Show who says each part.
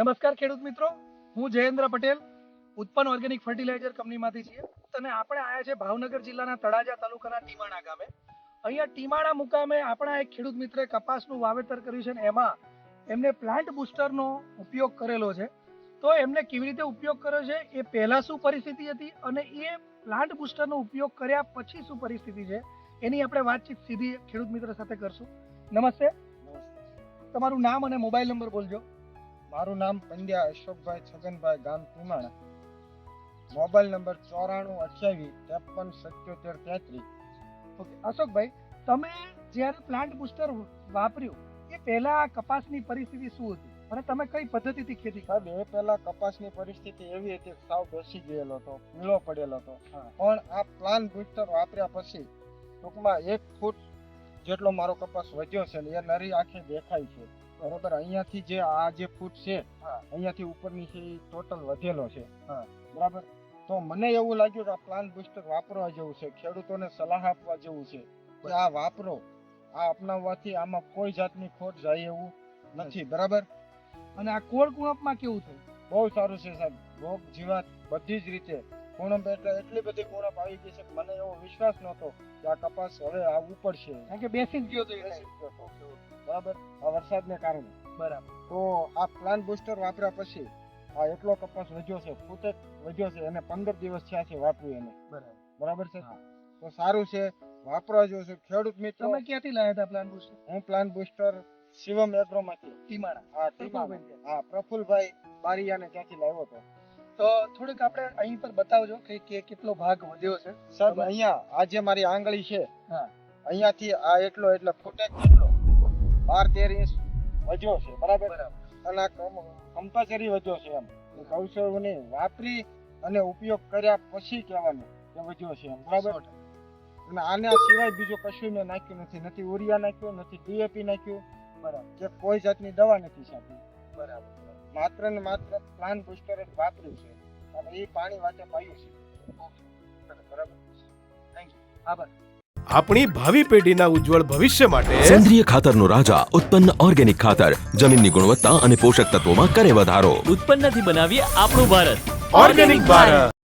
Speaker 1: નમસ્કાર ખેડૂત મિત્રો. હું જયેન્દ્ર પટેલ ઉત્પન્ન ઓર્ગેનિક ફર્ટિલાઇઝર કંપનીમાંથી છીએ. અને આપણે આવ્યા છે ભાવનગર જિલ્લાના તળાજા તાલુકાના ટીમાણા ગામે. અહીંયા ટીમાણા મુકામે આપણા એક ખેડૂત મિત્રે કપાસનું વાવેતર કર્યું છે ને એમાં એમને પ્લાન્ટ બુસ્ટરનો ઉપયોગ કરેલો છે. તો એમને કેવી રીતે ઉપયોગ કર્યો છે? એ પહેલાં શું પરિસ્થિતિ હતી અને એ પ્લાન્ટ બુસ્ટરનો ઉપયોગ કર્યા પછી શું પરિસ્થિતિ છે? એની આપણે વાતચીત સીધી ખેડૂત મિત્ર સાથે કરશું. નમસ્તે. તમારું નામ અને મોબાઈલ નંબર બોલજો.
Speaker 2: મારું નામ પંડ્યા અશોકભાઈ છગનભાઈ ગામ ટીમાણા મોબાઈલ નંબર ચોરાણું અઠ્યાવીસ ત્રેપન સત્યોતેર તેત્રીસ.
Speaker 1: ઓકે અશોકભાઈ તમે જ્યારે પ્લાન્ટ બુસ્ટર વાપર્યું એ પહેલા કપાસની પરિસ્થિતિ શું હતી? અને તમે કઈ પદ્ધતિથી ખેતી કરી
Speaker 2: સાહેબ એ પહેલા કપાસની પરિસ્થિતિ એવી હતી કે સાવ ઘસી ગયેલો હતો પીળો પડેલો હતો. પણ આ પ્લાન બુસ્ટર વાપર્યા પછી ટૂંકમાં એક ફૂટ જેટલો મારો કપાસ વધ્યો છે ને એ નરી આંખે દેખાય છે. બરોબર અહીંયાથી જે આ જે ફૂટ છે. અહીંયાથી ઉપરની છે એ ટોટલ વધેલો છે. બરાબર? તો મને એવું લાગ્યું કે આ પ્લાન બુસ્ટર વાપરવા જેવું છે ખેડૂતોને સલાહ આપવા જેવું છે કે આ વાપરો. આ અપનાવવાથી આમાં કોઈ જાતની ખોટ જાય એવું નથી બરાબર?
Speaker 1: અને આ કોળ કુણપમાં કેવું થયું?
Speaker 2: બહુ સારું છે સાહેબ. રોગ જીવાત બધી જ રીતે. કુણપ એટલે એટલી બધી કુણપ આવી ગઈ છે મને એવો વિશ્વાસ નહોતો કે આ કપાસ હવે આ ઉપર છે.
Speaker 1: કારણ કે બેસી જ ગયો તો.
Speaker 2: બરાબર? આ વરસાદને કારણે.
Speaker 1: બરાબર.
Speaker 2: તો આ પ્લાન બુસ્ટર વાપર્યા પછી આ એટલો કપાસ વધ્યો છે ફૂટેક વધ્યો છે અને પંદર દિવસ થયા છે વાપર્યું એને.
Speaker 1: બરાબર.
Speaker 2: બરાબર છે? તો સારું છે વાપરવા જો છે. ખેડૂત મિત્રો
Speaker 1: તમે ક્યાંથી લાવ્યા હતા પ્લાન બુસ્ટર
Speaker 2: હું પ્લાન બુસ્ટર શિવમ એગ્રોમાંથી
Speaker 1: ટીમાણા
Speaker 2: હા
Speaker 1: પ્રફુલભાઈ
Speaker 2: હા પ્રફુલભાઈ બારિયાને ત્યાંથી લાવ્યો હતો?
Speaker 1: તો થોડીક આપણે અહીં પર બતાવજો કે કેટલો ભાગ વધ્યો છે.
Speaker 2: સાહેબ અહીંયા આ જે મારી આંગળી છે.
Speaker 1: હા.
Speaker 2: અહીંયાથી આ એટલો એટલે ફૂટેક જેટલો. બાર તેર ઇંચ વધ્યો છે બરાબર? અને આ કમ્પલસરી વધ્યો છે એમ. કૌશળને વાપરી અને ઉપયોગ કર્યા પછી કહેવાનું કે વધ્યો છે એમ બરાબર? અને આના સિવાય બીજું કશું મેં નાખ્યું નથી. નથી યુરિયા નાખ્યું નથી ડીએપી નાખ્યું.
Speaker 1: બરાબર.
Speaker 2: કે કોઈ જાતની દવા નથી છાંટી
Speaker 1: બરાબર.
Speaker 2: માત્ર ને માત્ર પ્લાન બુસ્ટર જ વાપર્યું છે. અને એ પાણી વાતે પાયું છે. બરાબર.
Speaker 1: થેન્ક યુ આભાર.
Speaker 3: આપણી ભાવિ પેઢીના ઉજ્જવળ ભવિષ્ય માટે
Speaker 4: સેન્દ્રિય ખાતરનો રાજા ઉત્પન્ન ઓર્ગેનિક ખાતર જમીનની ગુણવત્તા અને પોષક તત્વોમાં કરે વધારો.
Speaker 5: ઉત્પન્નથી બનાવીએ આપણું ભારત.
Speaker 3: ઓર્ગેનિક ભારત.